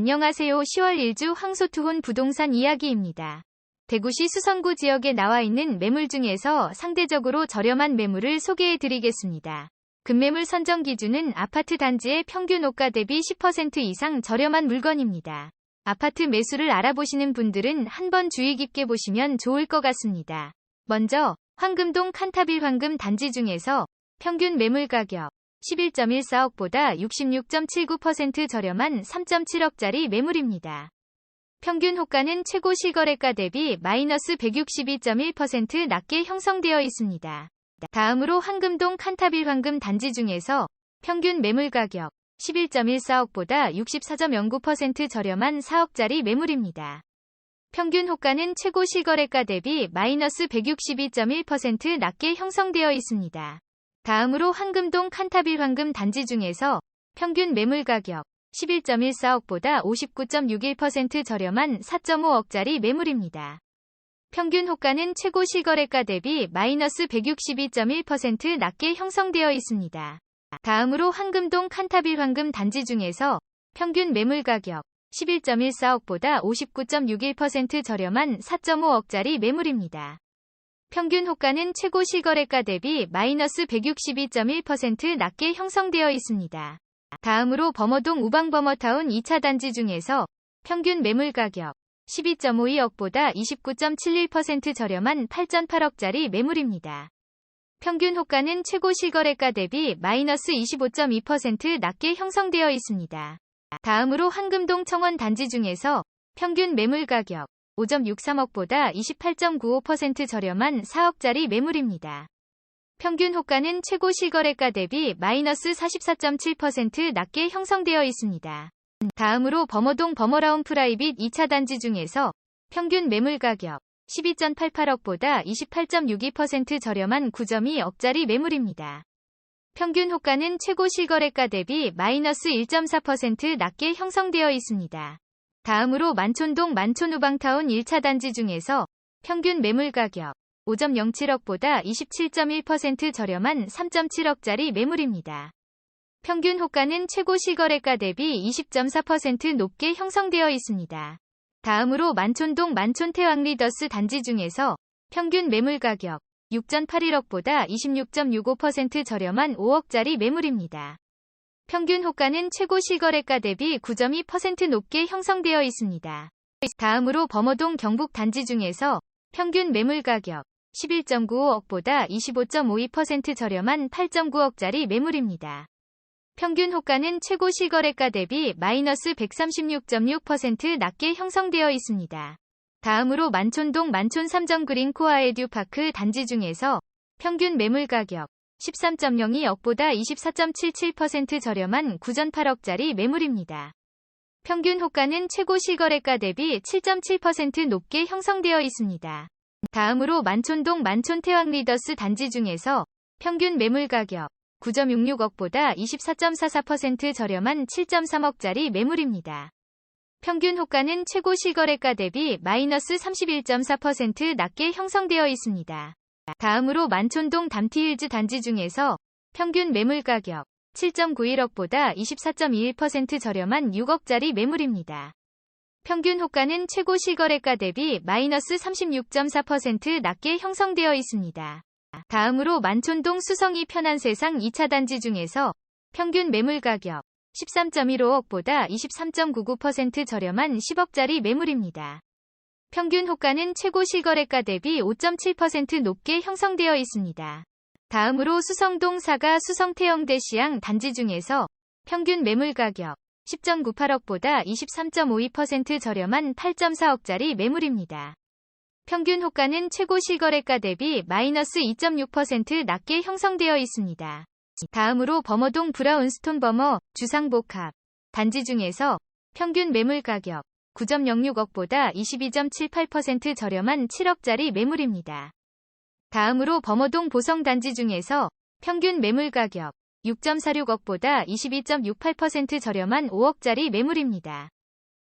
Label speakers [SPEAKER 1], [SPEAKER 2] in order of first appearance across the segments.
[SPEAKER 1] 안녕하세요. 10월 1주 황소투혼 부동산 이야기입니다. 대구시 수성구 지역에 나와 있는 매물 중에서 상대적으로 저렴한 매물을 소개해 드리겠습니다. 급매물 선정 기준은 아파트 단지의 평균 호가 대비 10% 이상 저렴한 물건입니다. 아파트 매수를 알아보시는 분들은 한번 주의 깊게 보시면 좋을 것 같습니다. 먼저 황금동 칸타빌 황금 단지 중에서 평균 매물 가격 11.14억보다 66.79% 저렴한 3.7억짜리 매물입니다. 평균 호가는 최고 실거래가 대비 마이너스 162.1% 낮게 형성되어 있습니다. 다음으로 황금동 칸타빌 황금 단지 중에서 평균 매물 가격 11.14억보다 64.09% 저렴한 4억짜리 매물입니다. 평균 호가는 최고 실거래가 대비 마이너스 162.1% 낮게 형성되어 있습니다. 다음으로 황금동 칸타빌 황금 단지 중에서 평균 매물 가격 11.14억보다 59.61% 저렴한 4.5억짜리 매물입니다. 평균 호가는 최고 실거래가 대비 마이너스 162.1% 낮게 형성되어 있습니다. 다음으로 황금동 칸타빌 황금 단지 중에서 평균 매물 가격 11.14억보다 59.61% 저렴한 4.5억짜리 매물입니다. 평균 호가는 최고 실거래가 대비 마이너스 162.1% 낮게 형성되어 있습니다. 다음으로 범어동 우방범어타운 2차 단지 중에서 평균 매물 가격 12.52억보다 29.71% 저렴한 8.8억짜리 매물입니다. 평균 호가는 최고 실거래가 대비 마이너스 25.2% 낮게 형성되어 있습니다. 다음으로 황금동 청원 단지 중에서 평균 매물 가격 5.63억보다 28.95% 저렴한 4억짜리 매물입니다. 평균 호가는 최고 실거래가 대비 마이너스 44.7% 낮게 형성되어 있습니다. 다음으로 범어동 범어라운 프라이빗 2차 단지 중에서 평균 매물 가격 12.88억보다 28.62% 저렴한 9.2억짜리 매물입니다. 평균 호가는 최고 실거래가 대비 마이너스 1.4% 낮게 형성되어 있습니다. 다음으로 만촌동 만촌우방타운 1차 단지 중에서 평균 매물 가격 5.07억보다 27.1% 저렴한 3.7억짜리 매물입니다. 평균 호가는 최고 실거래가 대비 20.4% 높게 형성되어 있습니다. 다음으로 만촌동 만촌태왕 리더스 단지 중에서 평균 매물 가격 6.81억보다 26.65% 저렴한 5억짜리 매물입니다. 평균 호가는 최고 실거래가 대비 9.2% 높게 형성되어 있습니다. 다음으로 범어동 경북 단지 중에서 평균 매물 가격 11.95억보다 25.52% 저렴한 8.9억짜리 매물입니다. 평균 호가는 최고 실거래가 대비 마이너스 136.6% 낮게 형성되어 있습니다. 다음으로 만촌동 만촌 삼정그린 코아 에듀파크 단지 중에서 평균 매물 가격 13.02 억보다 24.77% 저렴한 9.8억짜리 매물입니다. 평균 호가는 최고 실거래가 대비 7.7% 높게 형성되어 있습니다. 다음으로 만촌동 만촌태왕 리더스 단지 중에서 평균 매물 가격 9.66억보다 24.44% 저렴한 7.3억짜리 매물입니다. 평균 호가는 최고 실거래가 대비 마이너스 31.4% 낮게 형성되어 있습니다. 다음으로 만촌동 담티힐즈 단지 중에서 평균 매물 가격 7.91억보다 24.21% 저렴한 6억짜리 매물입니다. 평균 호가는 최고 실거래가 대비 마이너스 36.4% 낮게 형성되어 있습니다. 다음으로 만촌동 수성이 편한 세상 2차 단지 중에서 평균 매물 가격 13.15억보다 23.99% 저렴한 10억짜리 매물입니다. 평균 호가는 최고 실거래가 대비 5.7% 높게 형성되어 있습니다. 다음으로 수성동 사가 수성태영대 시양 단지 중에서 평균 매물 가격 10.98억보다 23.52% 저렴한 8.4억짜리 매물입니다. 평균 호가는 최고 실거래가 대비 마이너스 2.6% 낮게 형성되어 있습니다. 다음으로 범어동 브라운스톤 범어 주상복합 단지 중에서 평균 매물 가격 9.06억보다 22.78% 저렴한 7억짜리 매물입니다. 다음으로 범어동 보성 단지 중에서 평균 매물 가격 6.46억보다 22.68% 저렴한 5억짜리 매물입니다.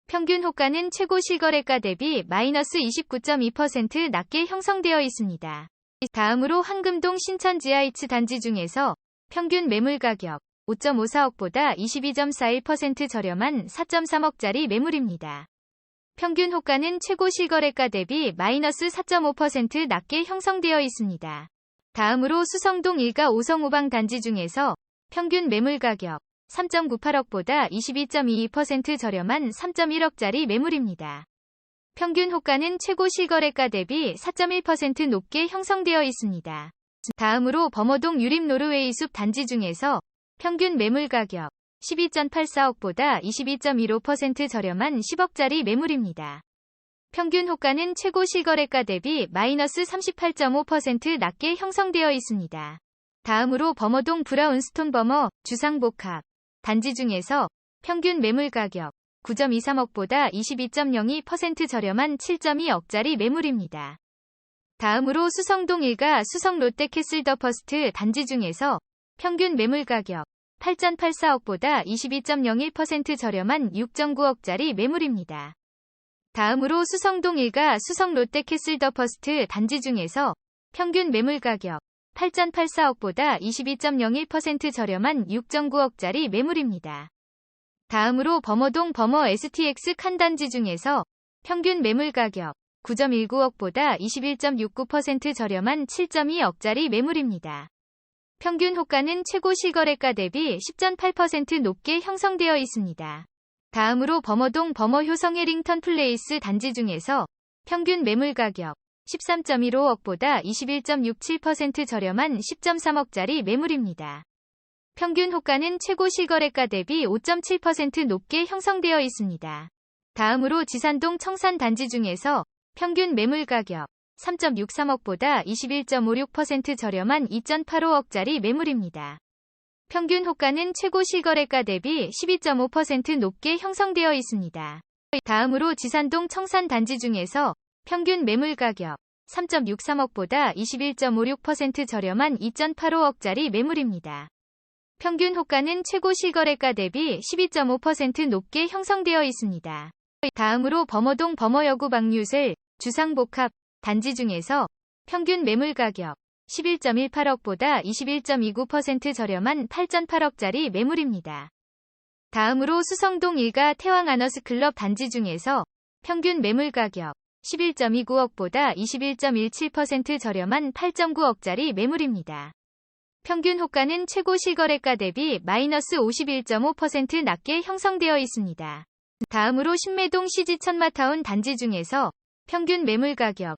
[SPEAKER 1] 평균 호가는 최고 실거래가 대비 마이너스 29.2% 낮게 형성되어 있습니다. 다음으로 황금동 신천 지하이츠 단지 중에서 평균 매물 가격 5.54억보다 22.41% 저렴한 4.3억짜리 매물입니다. 평균 호가는 최고 실거래가 대비 마이너스 4.5% 낮게 형성되어 있습니다. 다음으로 수성동 1가 5성 5방 단지 중에서 평균 매물 가격 3.98억보다 22.22% 저렴한 3.1억짜리 매물입니다. 평균 호가는 최고 실거래가 대비 4.1% 높게 형성되어 있습니다. 다음으로 범어동 유림 노르웨이 숲 단지 중에서 평균 매물 가격 12.84억보다 22.15% 저렴한 10억짜리 매물입니다. 평균 호가는 최고 실거래가 대비 마이너스 38.5% 낮게 형성되어 있습니다. 다음으로 범어동 브라운스톤 범어 주상복합 단지 중에서 평균 매물 가격 9.23억보다 22.02% 저렴한 7.2억짜리 매물입니다. 다음으로 수성동 1가 수성 롯데캐슬 더 퍼스트 단지 중에서 평균 매물 가격 8.84억보다 22.01% 저렴한 6.9억짜리 매물입니다. 다음으로 수성동 1가 수성 롯데캐슬 더 퍼스트 단지 중에서 평균 매물 가격 8.84억보다 22.01% 저렴한 6.9억짜리 매물입니다. 다음으로 범어동 범어 STX 칸 단지 중에서 평균 매물 가격 9.19억보다 21.69% 저렴한 7.2억짜리 매물입니다. 평균 호가는 최고 실거래가 대비 10.8% 높게 형성되어 있습니다. 다음으로 범어동 범어 효성 해링턴 플레이스 단지 중에서 평균 매물 가격 13.15억보다 21.67% 저렴한 10.3억짜리 매물입니다. 평균 호가는 최고 실거래가 대비 5.7% 높게 형성되어 있습니다. 다음으로 지산동 청산 단지 중에서 평균 매물 가격 3.63억보다 21.56% 저렴한 2.85억짜리 매물입니다. 평균 호가는 최고 실거래가 대비 12.5% 높게 형성되어 있습니다. 다음으로 지산동 청산 단지 중에서 평균 매물 가격 3.63억보다 21.56% 저렴한 2.85억짜리 매물입니다. 평균 호가는 최고 실거래가 대비 12.5% 높게 형성되어 있습니다. 다음으로 범어동 범어여구 박유슬 주상복합 단지 중에서 평균 매물 가격 11.18억보다 21.29% 저렴한 8.8억짜리 매물입니다. 다음으로 수성동 1가 태왕 아너스 클럽 단지 중에서 평균 매물 가격 11.29억보다 21.17% 저렴한 8.9억짜리 매물입니다. 평균 호가는 최고 실거래가 대비 마이너스 51.5% 낮게 형성되어 있습니다. 다음으로 신매동 CG 천마타운 단지 중에서 평균 매물 가격